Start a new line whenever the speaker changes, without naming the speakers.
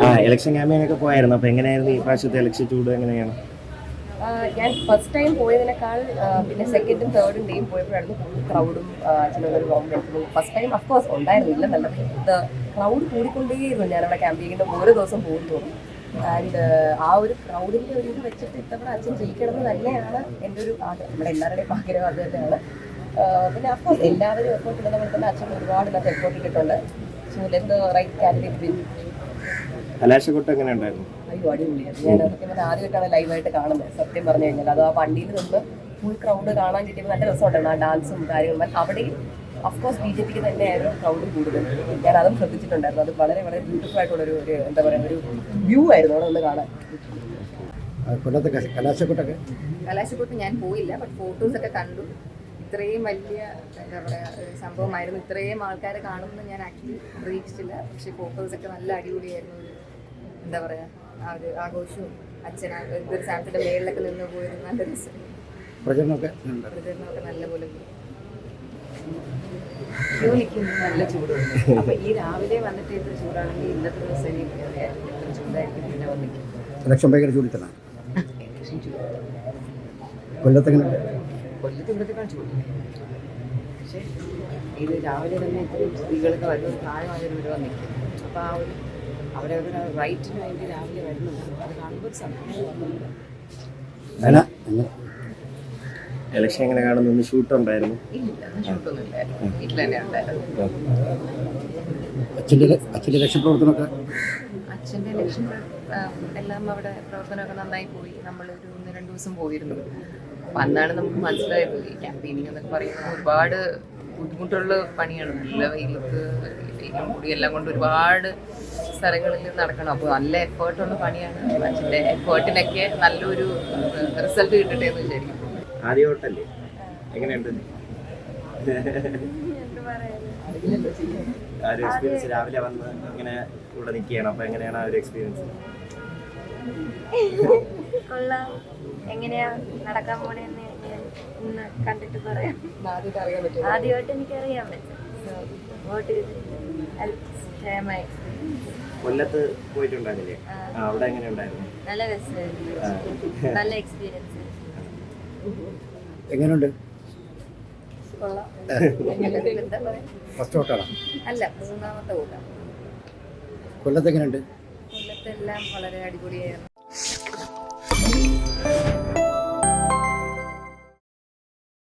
ആ ഇലക്ഷൻ ക്യാമ്പയിനൊക്കെ പോയായിരുന്നു അപ്പൊ എങ്ങനെയായിരുന്നു ഈ പ്രാവശ്യത്തെ ഇലക്ഷൻ ചൂട് എങ്ങനെയാണ്
ആ, ഞാൻ ഫസ്റ്റ് ടൈം പോയതിനേക്കാൾ പിന്നെ സെക്കൻഡും തേർഡും ഡേയും പോയപ്പോഴായിരുന്നു കൂടുതൽ ക്രൗഡും അച്ഛനൊരു ഗവൺമെന്റിനും ഫസ്റ്റ് ടൈം അഫ്കോഴ്സ് ഉണ്ടായിരുന്നില്ല നല്ല ക്രൗഡ് കൂടിക്കൊണ്ടേയിരുന്നു. അവിടെ ക്യാമ്പയിങ്ങിന്റെ ഓരോ ദിവസം പോകുന്നു ആൻഡ് ആ ഒരു ക്രൗഡിന്റെ ഒരു ഇത് വെച്ചിട്ട് ഇത്തവണ അച്ഛൻ ജയിക്കണമെന്ന് തന്നെയാണ് എന്റെ ഒരു ആഗ്രഹം. നമ്മുടെ എല്ലാവരുടെയും ആഗ്രഹം അത് തന്നെയാണ്. പിന്നെ അഫ്കോഴ്സ് എല്ലാവരും എഫോർട്ട് ഇടുന്ന പോലെ തന്നെ അച്ഛൻ ഒരുപാട് ഇതിനകത്ത് എഫോർട്ട് ഇട്ടിട്ടുണ്ട്. So let the right candidate win
കലാശക്കൊട്ട് എങ്ങനെ ഉണ്ടായിരുന്നു?
അയ്യോ അടിപൊളിയായിരുന്നു ഞാൻ സത്യം പറഞ്ഞാൽ ആദ്യമായിട്ടാണ് ലൈവായിട്ട് കാണുന്നത് സത്യം പറഞ്ഞു കഴിഞ്ഞാൽ. അത് ആ വണ്ടിയിൽ നിന്ന് ഫുൾ ക്രൗഡ് കാണാൻ കിട്ടിയപ്പോൾ നല്ല രസമുണ്ടായിരുന്നു. ആ ഡാൻസും കാര്യങ്ങളും. അവിടെയും അഫ്കോഴ്സ് ബി ജെ പിക്ക് തന്നെയായിരുന്നു ക്രൗഡ് കൂടുതൽ. ഞാൻ അതും ശ്രദ്ധിച്ചിട്ടുണ്ടായിരുന്നു. അത് വളരെ വളരെ ബ്യൂട്ടിഫുൾ ആയിട്ടുള്ള ഒരു എന്താ പറയുക ഒരു വ്യൂ ആയിരുന്നു അവിടെ ഒന്ന് കാണാൻ.
കൊല്ലത്തെ കലാശക്കൊട്ടൊക്കെ
കലാശക്കൊട്ട് ഞാൻ പോയില്ല ബട്ട് ഫോട്ടോസ് ഒക്കെ കണ്ടു. ഇത്രയും വലിയ എന്താ പറയുക സംഭവമായിരുന്നു. ഇത്രയും ആൾക്കാരെ കാണുമെന്ന് ഞാൻ ആക്ച്വലി പ്രതീക്ഷിച്ചില്ല. പക്ഷേ ഫോട്ടോസ് ഒക്കെ നല്ല അടിപൊളിയായിരുന്നു. എന്താ പറയുക ആ ഒരു ആഘോഷവും അച്ഛൻ സാധനത്തിന്റെ മേളിലൊക്കെ നിന്ന് പോയത് നല്ല രസം.
പ്രചരണമൊക്കെ
പ്രചരണമൊക്കെ നല്ലപോലെ പോയി.
ജോലിക്ക് നല്ല ചൂടുണ്ട്. അപ്പൊ ഈ രാവിലെ വന്നിട്ട് ഇത്ര ചൂടാണെങ്കിൽ ഇന്നത്തെ ദിവസം ഇനി ഇത്ര ചൂടായിരിക്കും പിന്നെ വന്നിട്ട്
ഇലക്ഷൻ ഭയങ്കര ചൂടി തന്നെ കൊല്ലത്തെങ്ങനെ?
കൊല്ലത്ത് ഇവിടത്തേക്കാൾ ചൂട്. പക്ഷേ ഇത് രാവിലെ തന്നെ ഇത്രയും സ്ത്രീകളൊക്കെ വരുന്ന ഒരു നിൽക്കും അപ്പോൾ ആ ഒരു അവരവരുടെ റൈറ്റിന് വേണ്ടി രാവിലെ വരുന്നുണ്ട്. അത് കാണുമ്പോൾ ഒരു
അങ്ങനെ
ഇലക്ഷൻ എങ്ങനെ കാണുന്നു? ഷൂട്ട് ഉണ്ടായിരുന്നു.
അച്ഛന്റെ അച്ഛന്റെ ഇലക്ഷൻ പ്രവർത്തനമൊക്കെ?
അച്ഛന്റെ ഇലക്ഷൻ എല്ലാം അവിടെ പ്രവർത്തനമൊക്കെ നന്നായി പോയി. നമ്മളൊരു ഒന്ന് രണ്ട് ദിവസം പോയിരുന്നു. അപ്പം അന്നാണ് നമുക്ക് മനസ്സിലായത് ഈ ക്യാമ്പയിനിങ് എന്നൊക്കെ പറയുന്നത് ഒരുപാട് ബുദ്ധിമുട്ടുള്ള പണിയാണ്. നല്ല വെയിലത്ത് വെയിലും കൂടി എല്ലാം കൊണ്ട് ഒരുപാട് സ്ഥലങ്ങളിൽ നടക്കണം. അപ്പോൾ നല്ല എഫേർട്ടുള്ള പണിയാണ്. മനുഷ്യന്റെ എഫേർട്ടിനൊക്കെ നല്ലൊരു റിസൾട്ട് കിട്ടട്ടെ എന്ന് വിചാരിക്കും
ആദ്യമായിട്ടല്ലേ എങ്ങനെയുണ്ട്? ആ ഒരു എക്സ്പീരിയൻസ് രാവിലെ വന്ന് ഇങ്ങനെ ഇവിടെ നിൽക്കുകയാണ്. അപ്പോൾ എങ്ങനെയാണ് ആ ഒരു എക്സ്പീരിയൻസ്
കൊള്ളാം. എങ്ങനെയാ? നടക്കാൻ പോണെന്ന്? ഇന്ന് കണ്ടിട്ട് പറയാം.
ആദ്യമായിട്ട് അറിയാൻ പറ്റും
ആദ്യമായിട്ട് എനിക്കറിയാൻ പറ്റും. വോട്ട്
കൊല്ലത്ത് പോയിട്ടുണ്ടായിരുന്നില്ലേ? ആ. അവിടെ എങ്ങനെ ഉണ്ടായിരുന്നു?
നല്ല രസമായിരുന്നു. നല്ല എക്സ്പീരിയൻസ്
എങ്ങനെയുണ്ട് ഫസ്റ്റ് വോട്ടാണ്
അല്ല മൂന്നാമത്തെ
കൊല്ലത്ത് എങ്ങനെയുണ്ട്
കൊല്ലത്തെല്ലാം വളരെ അടിപൊളിയായിരുന്നു.